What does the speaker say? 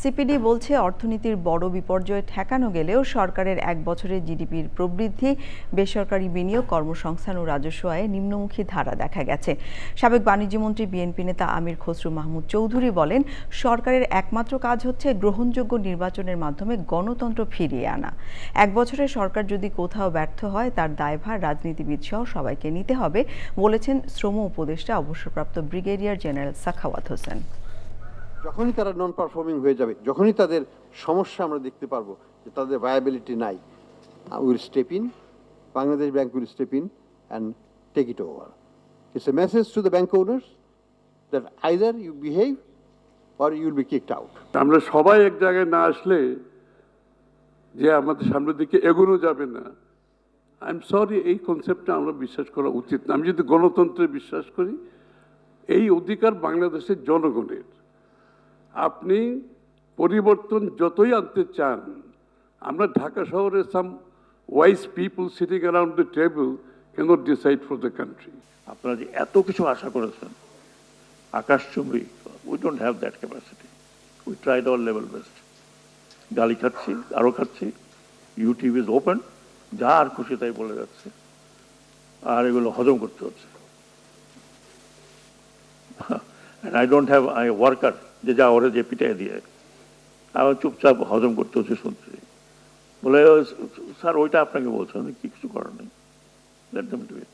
CPD বলছে অর্থনীতির বড় বিপর্যয় ঠেকানো গেলেও সরকারের এক বছরের জিডিপির প্রবৃদ্ধি, বেসরকারি বিনিয়োগ, কর্মসংস্থান ও রাজস্ব আয়ে নিম্নমুখী ধারা দেখা গেছে। সাবেক বাণিজ্যমন্ত্রী বিএনপি নেতা আমির খসরু মাহমুদ চৌধুরী বলেন, সরকারের একমাত্র কাজ হচ্ছে গ্রহণযোগ্য নির্বাচনের মাধ্যমে গণতন্ত্র ফিরিয়ে আনা। এক বছরে সরকার যদি কোথাও ব্যর্থ হয়, তার দায়ভার রাজনীতিবিদ সহ সবাইকে নিতে হবে, বলেছেন শ্রম উপদেষ্টা, অবসরপ্রাপ্ত ব্রিগেডিয়ার জেনারেল সাখাওয়াত হোসেন। যখনই তারা নন পারফর্মিং হয়ে যাবে, যখনই তাদের সমস্যা আমরা দেখতে পারব যে তাদের ভায়াবিলিটি নাই will step in Bangladesh bank will step in and take it over it's a message to the bank owners that either you behave or you'll be kicked out আমরা সবাই এক জায়গায় না আসলে যে আমাদের সামনের দিকে এগোনো যাবে না। আই এম সরি এই কনসেপ্টটা আমরা বিশ্বাস করা উচিত না। আমি যদি গণতন্ত্রে বিশ্বাস করি, এই অধিকার বাংলাদেশের জনগণের। আপনি পরিবর্তন যতই আনতে চান, আমরা ঢাকা শহরে some wise people sitting around the table cannot decide for the country আপনারা যে এত কিছু আশা করেছেন আকাশচুম্বী we don't have that capacity we tried our level best গালি খাচ্ছি আরও খাচ্ছি ইউটিউব ইজ ওপেন যা আর খুশি তাই বলে যাচ্ছে, আর এগুলো হজম করতে হচ্ছে। I don't have I worker যে যা ওরা যে পিটাই দিয়ে। আমার চুপচাপ হজম করতে হচ্ছে শুনছি। বলে স্যার, ওইটা আপনাকে বলছেন কি কিছু করার নেই। Late do it